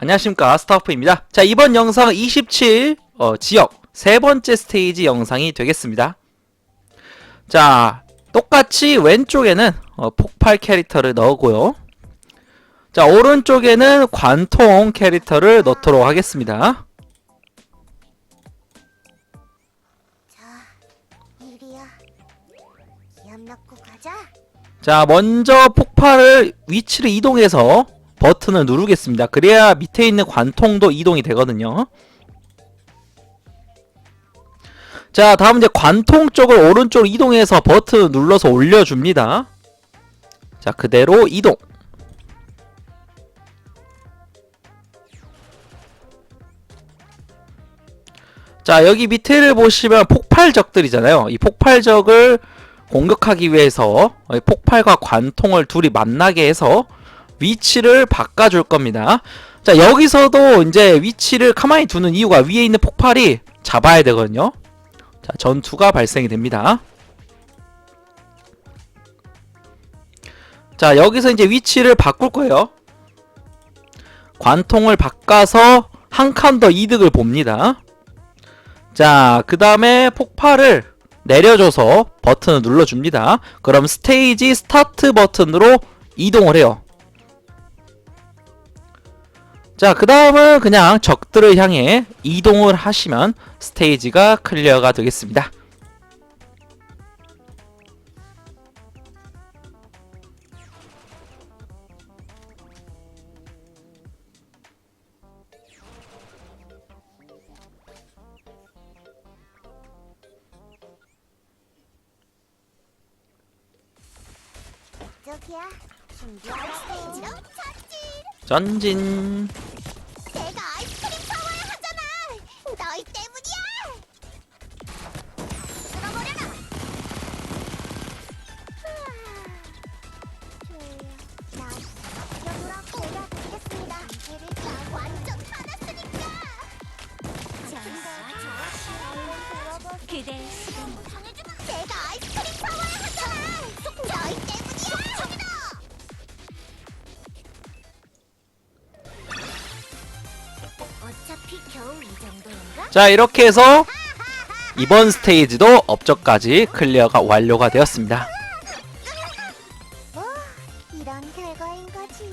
안녕하십니까 스타프입니다. 자 이번 영상은 27 어, 지역 세 번째 스테이지 영상이 되겠습니다. 자 똑같이 왼쪽에는 어, 폭발 캐릭터를 넣고요. 자 오른쪽에는 관통 캐릭터를 넣도록 하겠습니다. 자 먼저 폭발을 위치를 이동해서 버튼을 누르겠습니다. 그래야 밑에 있는 관통도 이동이 되거든요. 자 다음 이제 관통 쪽을 오른쪽으로 이동해서 버튼을 눌러서 올려줍니다. 자 그대로 이동. 자 여기 밑에를 보시면 폭발적들이잖아요. 이 폭발적을 공격하기 위해서 이 폭발과 관통을 둘이 만나게 해서 위치를 바꿔줄 겁니다. 자 여기서도 이제 위치를 가만히 두는 이유가 위에 있는 폭발이 잡아야 되거든요. 자 전투가 발생이 됩니다. 자 여기서 이제 위치를 바꿀 거예요. 관통을 바꿔서 한 칸 더 이득을 봅니다. 자, 그 다음에 폭발을 내려줘서 버튼을 눌러줍니다. 그럼 스테이지 스타트 버튼으로 이동을 해요. 자, 그 다음은 그냥 적들을 향해 이동을 하시면 스테이지가 클리어가 되겠습니다. 전진. 그대 내가 아이스크림 사와야 하잖아. 저희 때문이야. 속이다. 어차피 겨우 이 정도인가? 자 이렇게 해서 이번 스테이지도 업적까지 클리어가 완료가 되었습니다. 뭐 이런 결과인 거지.